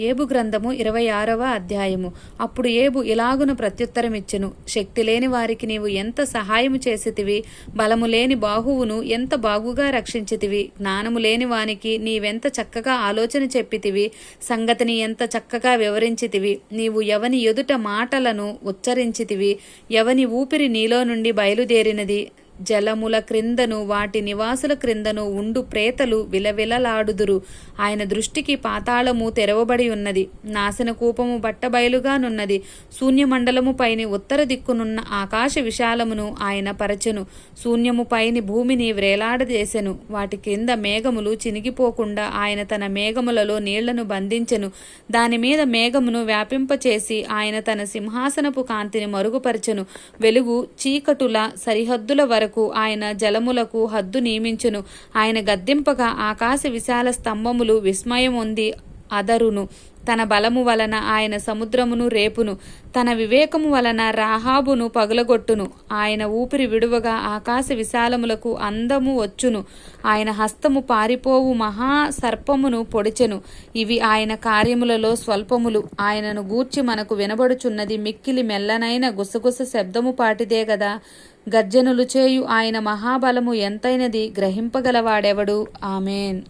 ఏబు గ్రంథము ఇరవై ఆరవ అధ్యాయము. అప్పుడు ఏబు ఇలాగున ప్రత్యుత్తరమిచ్చెను శక్తి లేని వారికి నీవు ఎంత సహాయము చేసితివి? బలము లేని బాహువును ఎంత బాగుగా రక్షించితివి? జ్ఞానము లేని వానికి నీవెంత చక్కగా ఆలోచన చెప్పితివి? సంగతిని ఎంత చక్కగా వివరించితివి? నీవు ఎవని ఎదుట మాటలను ఉచ్చరించితివి? ఎవని ఊపిరి నీలో నుండి బయలుదేరినది? జలముల క్రిందను వాటి నివాసుల క్రిందను ఉండు ప్రేతలు విలవిలలాడుదురు. ఆయన దృష్టికి పాతాళము తెరవబడి ఉన్నది. నాశన కూపము బట్టబయలుగానున్నది శూన్యమండలము పైని ఉత్తర దిక్కునున్న ఆకాశ విశాలమును ఆయన పరచెను. శూన్యము పైని భూమిని వ్రేలాడజేసెను. వాటి క్రింద మేఘములు చినిగిపోకుండా ఆయన తన మేఘములలో నీళ్ళను బంధించెను. దాని మీద మేఘమును వ్యాపింపచేసి ఆయన తన సింహాసనపు కాంతిని మరుగుపరచెను. వెలుగు చీకటుల సరిహద్దుల వరకు ఆయన జలములకు హద్దు నియమించును. ఆయన గద్దింపగా ఆకాశ విశాల స్తంభములు విస్మయమొంది అదరును. తన బలము వలన ఆయన సముద్రమును రేపును. తన వివేకము వలన రాహాబును పగులగొట్టును. ఆయన ఊపిరి విడువగా ఆకాశ విశాలములకు అందము వచ్చును. ఆయన హస్తము పారిపోవు మహా సర్పమును పొడిచెను. ఇవి ఆయన కార్యములలో స్వల్పములు. ఆయనను గూర్చి మనకు వినబడుచున్నది మిక్కిలి మెల్లనైన గుసగుస శబ్దము పాటిదే గదా. గర్జనులు చేయు ఆయన మహాబలము ఎంతైనది గ్రహింపగలవాడెవడు? ఆమెన్.